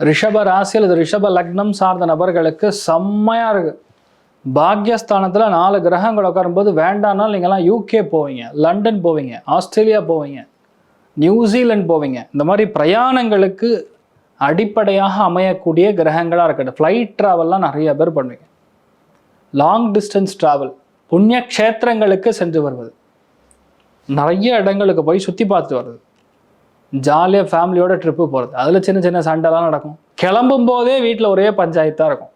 ரிஷப ராசி அல்லது ரிஷப லக்னம் சார்ந்த நபர்களுக்கு செம்மையாக இருக்கு. பாக்யஸ்தானத்தில் நாலு கிரகங்கள் உட்காரும்போது வேண்டாம்னாலும் நீங்கள்லாம் யூகே போவீங்க லண்டன் போவீங்க ஆஸ்திரேலியா போவீங்க நியூசிலாந்து போவீங்க. இந்த மாதிரி பிரயாணங்களுக்கு அடிப்படையாக அமையக்கூடிய கிரகங்களாக இருக்கட்டும். ஃப்ளைட் ட்ராவல்லாம் நிறைய பேர் பண்ணுவீங்க. லாங் டிஸ்டன்ஸ் ட்ராவல் புண்ணிய க்ஷேத்திரங்களுக்கு சென்று வருவது. நிறைய இடங்களுக்கு போய் சுற்றி பார்த்துட்டு வருது ஜாலியாக ஃபேமிலியோட ட்ரிப்பு போகிறது அதில் சின்ன சின்ன சண்டைலாம் நடக்கும். கிளம்பும் போதே வீட்டில் ஒரே பஞ்சாயத்தாக இருக்கும்.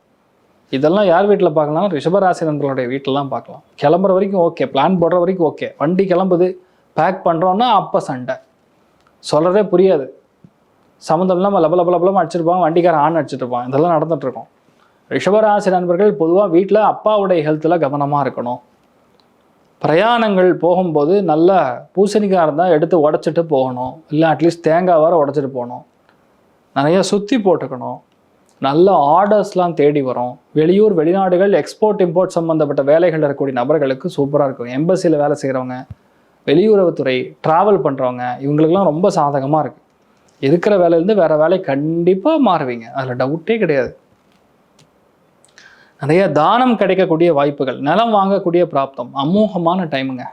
இதெல்லாம் யார் வீட்டில் பார்க்கலாம் ரிஷபராசி நண்பர்களுடைய வீட்டிலலாம் பார்க்கலாம். கிளம்புற வரைக்கும் ஓகே பிளான் போடுற வரைக்கும் ஓகே வண்டி கிளம்புது பேக் பண்ணுறோன்னா அப்போ சண்டை. சொல்கிறதே புரியாது. சம்மந்தம் இல்லாமல் லபல பலபலமாக லபலமாக அடிச்சிருப்பாங்க வண்டிக்காரன் ஆன் அடிச்சிட்ருப்பான் இதெல்லாம் நடந்துட்டு ரிஷபராசி நண்பர்கள் பொதுவாக வீட்டில் அப்பாவுடைய ஹெல்த்தில் கவனமாக இருக்கணும். பிரயாணங்கள் போகும்போது நல்ல பூசணிக்காய் இருந்தால் எடுத்து உடச்சிட்டு போகணும். இல்லை அட்லீஸ்ட் தேங்காய் வர உடச்சிட்டு போகணும். நிறையா சுற்றி போட்டுக்கணும். நல்ல ஆர்டர்ஸ்லாம் தேடி வரும். வெளியூர் வெளிநாடுகள் எக்ஸ்போர்ட் இம்போர்ட் சம்மந்தப்பட்ட வேலைகள் இருக்கக்கூடிய நபர்களுக்கு சூப்பராக இருக்கும். எம்பசியில் வேலை செய்கிறவங்க வெளியுறவுத்துறை ட்ராவல் பண்ணுறவங்க இவங்களுக்கெல்லாம் ரொம்ப சாதகமாக இருக்குது இருக்கிற வேலையிலேருந்து வேறு வேலை கண்டிப்பாக மாறுவீங்க. அதில் டவுட்டே கிடையாது. நிறைய தானம் கிடைக்கக்கூடிய வாய்ப்புகள் நிலம் வாங்கக்கூடிய பிராப்தம் அமோகமான டைமுங்க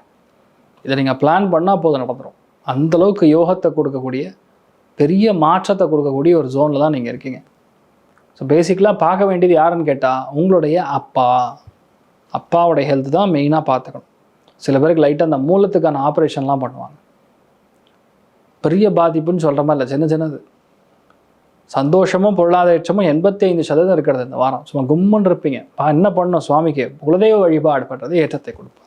இதை நீங்கள் பிளான் பண்ணால் போதும் நடந்துடும் அந்தளவுக்கு யோகத்தை கொடுக்கக்கூடிய பெரிய மாற்றத்தை கொடுக்கக்கூடிய ஒரு ஜோனில் தான் நீங்கள் இருக்கீங்க. ஸோ பேசிக்கலாக பார்க்க வேண்டியது யாருன்னு கேட்டால் உங்களுடைய அப்பா. அப்பாவோடைய ஹெல்த் தான் மெயினாக பார்த்துக்கணும். சில பேருக்கு லைட்டாக அந்த மூலத்துக்கான ஆப்ரேஷன்லாம் பண்ணுவாங்க. பெரிய பாதிப்புன்னு சொல்கிற மாதிரி இல்லை சின்ன சின்னது. சந்தோஷமும் பொருளாதாரமும் எண்பத்தி ஐந்து சதவீதம் இருக்கிறது இந்த வாரம். சும்மா கும்முன்னு இருப்பீங்க. என்ன பண்ணணும் சுவாமிக்கு? குலதெய்வ வழிபாடு பண்ணுறது ஏற்றத்தை கொடுப்போம்.